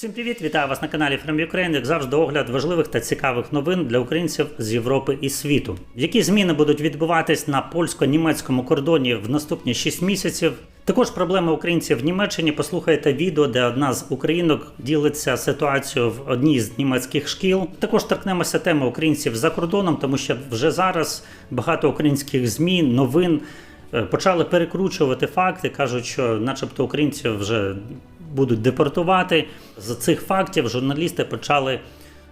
Всім привіт! Вітаю вас на каналі From Ukraine. Як завжди, огляд важливих та цікавих новин для українців з Європи і світу. Які зміни будуть відбуватись на польсько-німецькому кордоні в наступні 6 місяців? Також проблеми українців в Німеччині. Послухайте відео, де одна з українок ділиться ситуацією в одній з німецьких шкіл. Також торкнемося теми українців за кордоном, тому що вже зараз багато українських змі, новин е, почали перекручувати факти. кажуть, що, начебто, українців вже будуть депортувати. З цих фактів журналісти почали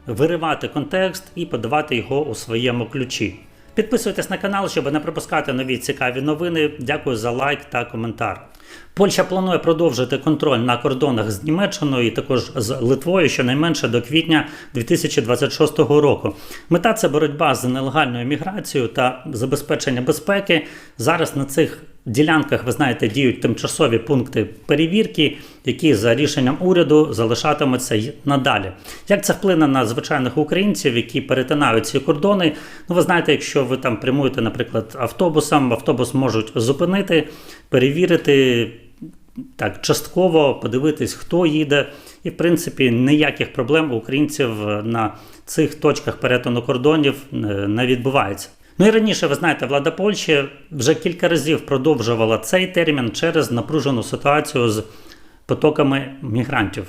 виривати контекст і подавати його у своєму ключі. Підписуйтесь на канал, щоб не пропускати нові цікаві новини. Дякую за лайк та коментар. Польща планує продовжити контроль на кордонах з Німеччиною і також з Литвою щонайменше до квітня 2026 року. Мета це боротьба з нелегальною міграцією та забезпечення безпеки. Зараз на цих ділянках, ви знаєте, діють тимчасові пункти перевірки, які за рішенням уряду залишатимуться надалі. Як це вплине на звичайних українців, які перетинають ці кордони? Ну, ви знаєте, якщо ви там прямуєте, наприклад, автобусом, автобус можуть зупинити, перевірити. Так, частково подивитись, хто їде, і в принципі ніяких проблем у українців на цих точках перетину кордонів е, не відбувається. Ну і раніше, ви знаєте, влада Польщі вже кілька разів продовжувала цей термін через напружену ситуацію з потоками мігрантів.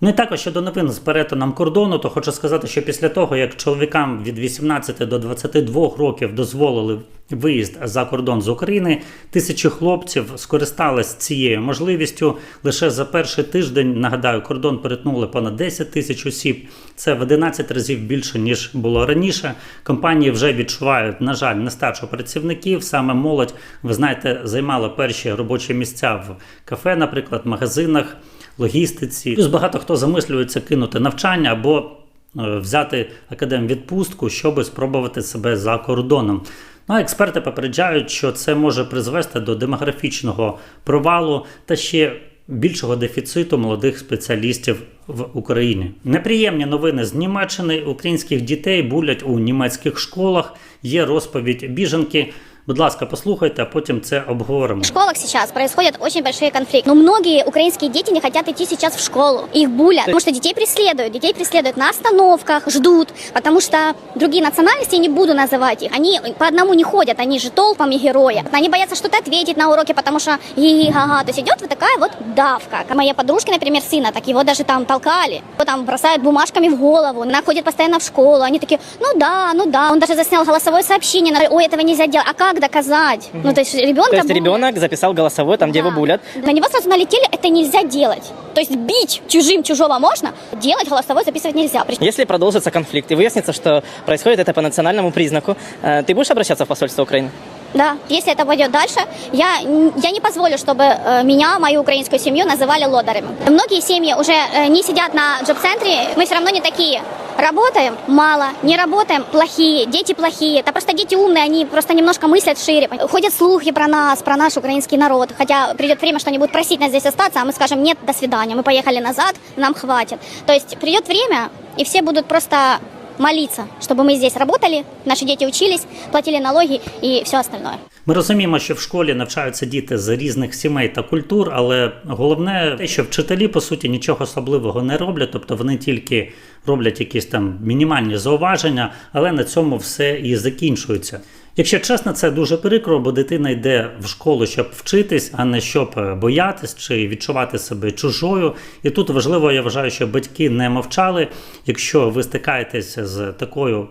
Ну і також щодо новин з перетином кордону, то хочу сказати, що після того, як чоловікам від 18 до 22 років дозволили виїзд за кордон з України, тисячі хлопців скористались цією можливістю. Лише за перший тиждень, нагадаю, кордон перетнули понад 10 тисяч осіб. Це в 11 разів більше ніж було раніше. Компанії вже відчувають, на жаль, нестачу працівників. Саме молодь, ви знаєте, займала перші робочі місця в кафе, наприклад, магазинах логістиці. Плюс багато хто замислюється кинути навчання або е, взяти академвідпустку, щоб спробувати себе за кордоном. Ну, а експерти попереджають, що це може призвести до демографічного провалу та ще більшого дефіциту молодих спеціалістів в Україні. Неприємні новини з Німеччини. Українських дітей булять у німецьких школах. Є розповідь біженки. Будь ласка, послухайте, а потім це обговоримо. В школах сейчас происходят очень большие конфликты. Но многие украинские дети не хотят идти сейчас в школу. Их булят, потому что детей преследуют. Детей преследуют на остановках, ждут. Потому что другие национальности, я не буду называть их, они по одному не ходят, они же толпами герои. Они боятся что-то ответить на уроке, потому что ага, то есть идет вот такая вот давка. К моей подружке, например, сына, так его даже там толкали. Его там бросают бумажками в голову. Она ходит постоянно в школу. Они такие, ну да, ну да. Он даже заснял голосовое сообщение. на- Ой, этого нельзя делать. А как доказать? Ну, то есть ребенка То есть булят. ребенок записал голосовой, там, где его Да. булят. На него сразу налетели, это нельзя делать. То есть бить чужим чужого можно, делать голосовой записывать нельзя. Если продолжится конфликт и выяснится, что происходит это по национальному признаку, э, ты будешь обращаться в посольство Украины? Да, если это пойдет дальше, я, я не позволю, чтобы э, меня, мою украинскую семью называли лодарями. Многие семьи уже э, не сидят на джоб-центре, мы все равно не такие. Работаем мало, не работаем плохие, дети плохие. Это просто дети умные, они просто немножко мыслят шире. Ходят слухи про нас, про наш украинский народ. Хотя придет время, что они будут просить нас здесь остаться, а мы скажем нет, до свидания, мы поехали назад, нам хватит. То есть придет время, и все будут просто молиться, чтобы мы здесь работали, наші діти учились, платили налоги і все остальное. Ми розуміємо, що в школі навчаються діти з різних сімей та культур, але головне те, що вчителі по суті нічого особливого не роблять, тобто вони тільки роблять якісь там мінімальні зауваження, але на цьому все і закінчується. Якщо чесно, це дуже прикро, бо дитина йде в школу, щоб вчитись, а не щоб е, боятись чи відчувати себе чужою. І тут важливо, я вважаю, що батьки не мовчали. Якщо ви стикаєтеся з такою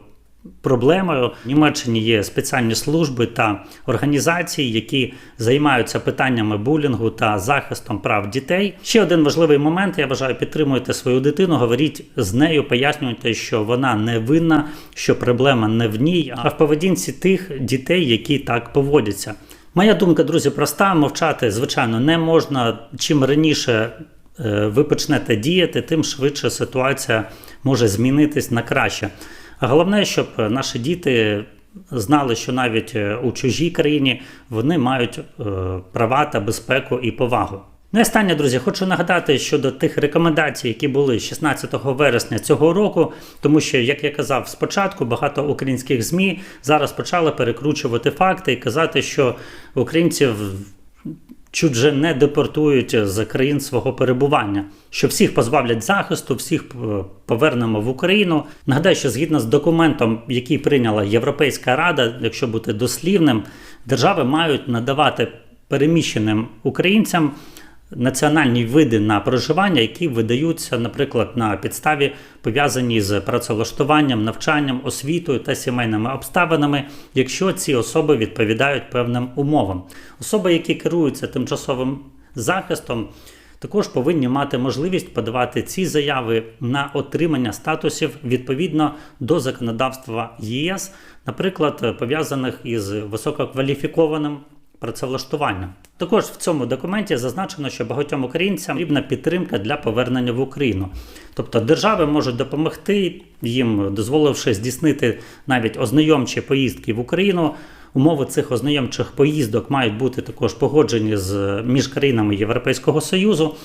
проблемою. В Німеччині є спеціальні служби та організації, які займаються питаннями булінгу та захистом прав дітей. Ще один важливий момент. Я вважаю, підтримуйте свою дитину, говоріть з нею, пояснюйте, що вона не винна, що проблема не в ній, а в поведінці тих дітей, які так поводяться. Моя думка, друзі, проста: мовчати, звичайно, не можна. Чим раніше е, ви почнете діяти, тим швидше ситуація може змінитись на краще. Головне, щоб наші діти знали, що навіть е, у чужій країні вони мають е, права та безпеку і повагу. Ну і останнє, друзі, хочу нагадати щодо тих рекомендацій, які були 16 вересня цього року, тому що, як я казав спочатку, багато українських ЗМІ зараз почали перекручувати факти і казати, що українців чуть же не депортують з країн свого перебування, що всіх позбавлять захисту, всіх е, повернемо в Україну. Нагадаю, що згідно з документом, який прийняла Європейська Рада, якщо бути дослівним, держави мають надавати переміщеним українцям національні види на проживання, які видаються, наприклад, на підставі пов'язані з працевлаштуванням, навчанням, освітою та сімейними обставинами, якщо ці особи відповідають певним умовам. Особи, які керуються тимчасовим захистом. Також повинні мати можливість подавати ці заяви на отримання статусів відповідно до законодавства ЄС, наприклад, пов'язаних із висококваліфікованим працевлаштуванням. Також в цьому документі зазначено, що багатьом українцям потрібна підтримка для повернення в Україну. Тобто держави можуть допомогти їм, дозволивши здійснити навіть ознайомчі поїздки в Україну. Умови цих ознайомчих поїздок мають бути також погоджені з між країнами Європейського Союзу.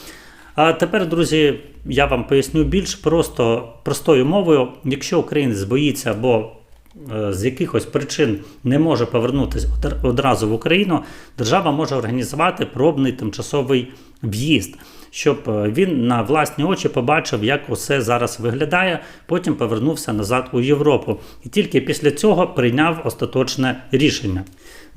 А тепер, друзі, я вам поясню більш просто простою мовою, якщо українець боїться або з якихось причин не може повернутися одр- одразу в Україну, держава може організувати пробний тимчасовий в'їзд, щоб е, він на власні очі побачив, як усе зараз виглядає, потім повернувся назад у Європу і тільки після цього прийняв остаточне рішення.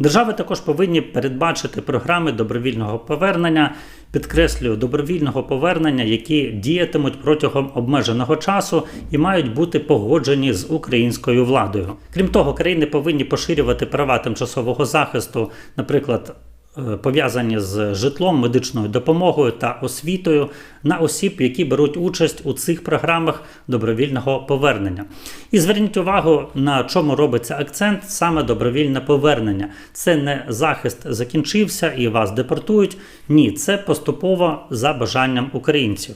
Держави також повинні передбачити програми добровільного повернення, підкреслюю, добровільного повернення, які діятимуть протягом обмеженого часу і мають бути погоджені з українською владою. Крім того, країни повинні поширювати права тимчасового захисту, наприклад. Е, Пов'язані з житлом, медичною допомогою та освітою на осіб, які беруть участь у цих програмах добровільного повернення. І зверніть увагу, на чому робиться акцент саме добровільне повернення. Це не захист закінчився і вас депортують. Ні, це поступово за бажанням українців.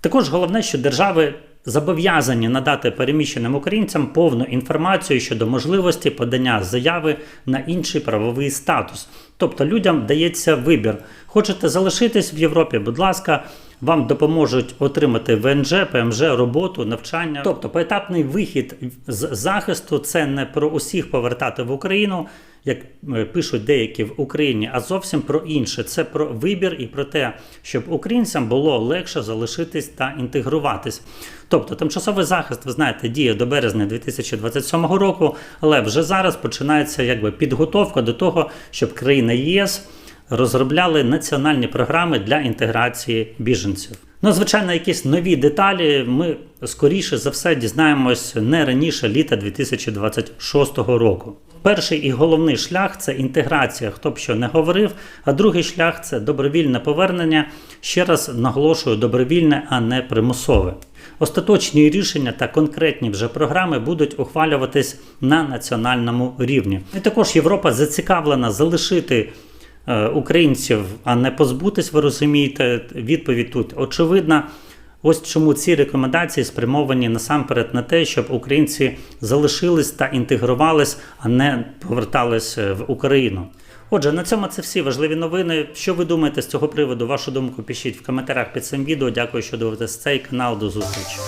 Також головне, що держави зобов'язані надати переміщеним українцям повну інформацію щодо можливості подання заяви на інший правовий статус. Тобто людям дається вибір. Хочете залишитись в Європі, будь ласка, вам допоможуть отримати ВНЖ, ПМЖ, роботу, навчання. Тобто поетапний вихід з захисту це не про усіх повертати в Україну, як е, пишуть деякі в Україні, а зовсім про інше. Це про вибір і про те, щоб українцям було легше залишитись та інтегруватись. Тобто, тимчасовий захист, ви знаєте, діє до березня 2027 року, але вже зараз починається якби підготовка до того, щоб країни ЄС розробляли національні програми для інтеграції біженців. Ну, звичайно, якісь нові деталі ми скоріше за все дізнаємось не раніше літа 2026 року. Перший і головний шлях це інтеграція, хто б що не говорив. А другий шлях це добровільне повернення. Ще раз наголошую, добровільне, а не примусове. Остаточні рішення та конкретні вже програми будуть ухвалюватись на національному рівні. І також Європа зацікавлена залишити е, українців, а не позбутись, ви розумієте. Відповідь тут очевидна. Ось чому ці рекомендації спрямовані насамперед на те, щоб українці залишились та інтегрувались, а не повертались е, в Україну. Отже, на цьому це всі важливі новини. Що ви думаєте з цього приводу? Вашу думку пишіть в коментарях під цим відео. Дякую, що дивитесь цей канал. До зустрічі.